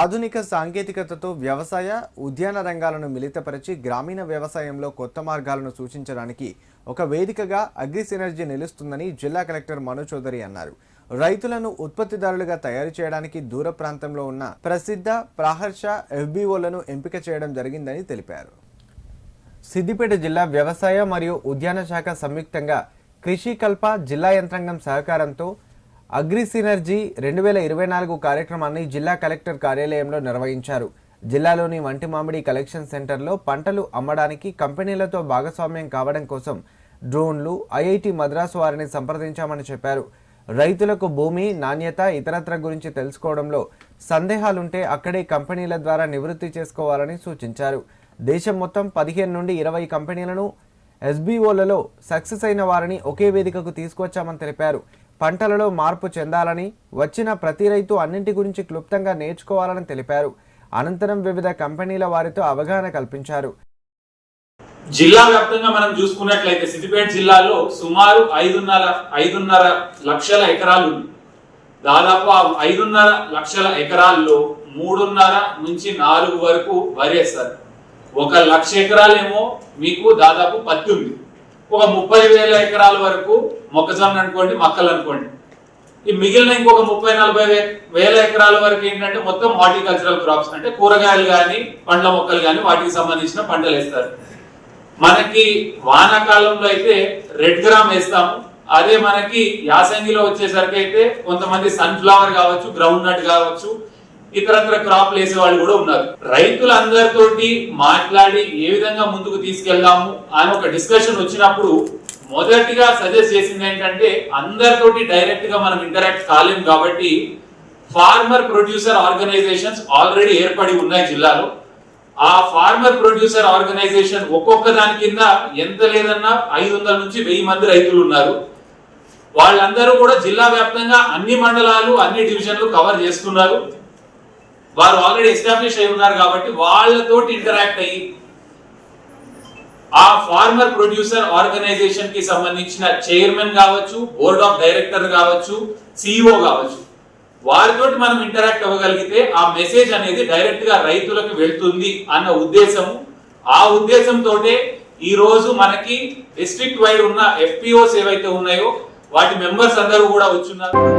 ఆధునిక సాంకేతికతతో వ్యవసాయ ఉద్యాన రంగాలను మిళితపరిచి గ్రామీణ వ్యవసాయంలో కొత్త మార్గాలను సూచించడానికి ఒక వేదికగా అగ్రి సినర్జీ నిలుస్తుందని జిల్లా కలెక్టర్ మను చౌదరి అన్నారు. రైతులను ఉత్పత్తిదారులుగా తయారు చేయడానికి దూర ప్రాంతంలో ఉన్న ప్రసిద్ధ ప్రాహర్ష ఎఫ్బిఓలను ఎంపిక చేయడం జరిగిందని తెలిపారు. సిద్దిపేట జిల్లా వ్యవసాయ మరియు ఉద్యాన శాఖ సంయుక్తంగా కృషి కల్ప జిల్లా యంత్రాంగం సహకారంతో అగ్రి సినర్జీ రెండు వేల ఇరవై నాలుగు కార్యక్రమాన్ని జిల్లా కలెక్టర్ కార్యాలయంలో నిర్వహించారు. జిల్లాలోని వంటి మామిడి కలెక్షన్ సెంటర్లో పంటలు అమ్మడానికి కంపెనీలతో భాగస్వామ్యం కావడం కోసం డ్రోన్లు ఐఐటి మద్రాసు వారిని సంప్రదించామని చెప్పారు. రైతులకు భూమి నాణ్యత ఇతరత్ర గురించి తెలుసుకోవడంలో సందేహాలుంటే అక్కడే కంపెనీల ద్వారా నివృత్తి చేసుకోవాలని సూచించారు. దేశం మొత్తం పదిహేను నుండి ఇరవై కంపెనీలను ఎస్బీఓలలో సక్సెస్ అయిన వారిని ఒకే వేదికకు తీసుకొచ్చామని తెలిపారు. పంటలలో మార్పు చెందాలని వచ్చిన ప్రతి రైతు అన్నింటి గురించి క్లుప్తంగా నేర్చుకోవాలని తెలిపారు. అనంతరం వివిధ కంపెనీల వారితో అవగాహన కల్పించారు. జిల్లా వ్యాప్తంగా మనం చూసుకున్నట్లయితే సిద్దిపేట జిల్లాలో సుమారు ఐదున్నర ఐదున్నర లక్షల ఎకరాలు దాదాపు ఆ ఐదున్నర లక్షల ఎకరాల్లో మూడున్నర నుంచి నాలుగు వరకు వరి వేస్తారు ఒక లక్ష ఎకరాలేమో మీకు దాదాపు పత్తి ఉంది. ఒక ముప్పై వేల ఎకరాల వరకు మొక్కజొన్న అనుకోండి మక్కలు అనుకోండి. ఈ మిగిలిన ఇంకొక ముప్పై నలభై వేల ఎకరాల వరకు ఏంటంటే మొత్తం హార్టికల్చరల్ క్రాప్స్ అంటే కూరగాయలు కానీ పండ్ల మొక్కలు కానీ వాటికి సంబంధించిన పంటలు వేస్తారు. మనకి వానాకాలంలో అయితే రెడ్ గ్రామ్ వేస్తాము. అదే మనకి యాసంగిలో వచ్చేసరికి అయితే కొంతమంది సన్ఫ్లవర్ కావచ్చు గ్రౌండ్ నట్ కావచ్చు ఇతరత్ర క్రాప్ వేసే వాళ్ళు కూడా ఉన్నారు. రైతులందరితోటి మాట్లాడి ఏ విధంగా ముందుకు తీసుకెళ్దాము అని ఒక డిస్కషన్ వచ్చినప్పుడు మొదటిగా సజెస్ట్ చేసింది ఏంటంటే అందరితోటి డైరెక్ట్గా మనం ఇంటరాక్ట్ కాలేం కాబట్టి ఫార్మర్ ప్రొడ్యూసర్ ఆర్గనైజేషన్స్ ఆల్రెడీ ఏర్పడి ఉన్నాయి జిల్లాలో. ఆ ఫార్మర్ ప్రొడ్యూసర్ ఆర్గనైజేషన్ ఒక్కొక్క దాని కింద ఎంత లేదన్నా ఐదు వందల నుంచి వెయ్యి మంది రైతులు ఉన్నారు. వాళ్ళందరూ కూడా జిల్లా వ్యాప్తంగా అన్ని మండలాలు అన్ని డివిజన్లు కవర్ చేస్తున్నారు. వారు ఆల్రెడీ ఎస్టాబ్లిష్ అయి ఉన్నారు కాబట్టి వాళ్ళతోటి ఇంటరాక్ట్ అయ్యి ఆ ఫార్మర్ ప్రొడ్యూసర్ ఆర్గనైజేషన్కి సంబంధించిన చైర్మన్ కావచ్చు బోర్డ్ ఆఫ్ డైరెక్టర్ కావచ్చు సిఇఓ కావచ్చు. వారితో మనం ఇంటరాక్ట్ అవ్వగలిగితే ఆ మెసేజ్ అనేది డైరెక్ట్గా రైతులకు వెళ్తుంది అన్న ఉద్దేశం ఆ ఉద్దేశంతో ఈ రోజు మనకి డిస్ట్రిక్ట్ వైడ్ ఉన్న ఎఫ్పిఓస్ ఏవైతే ఉన్నాయో వాటి మెంబర్స్ అందరూ కూడా వచ్చున్నారు.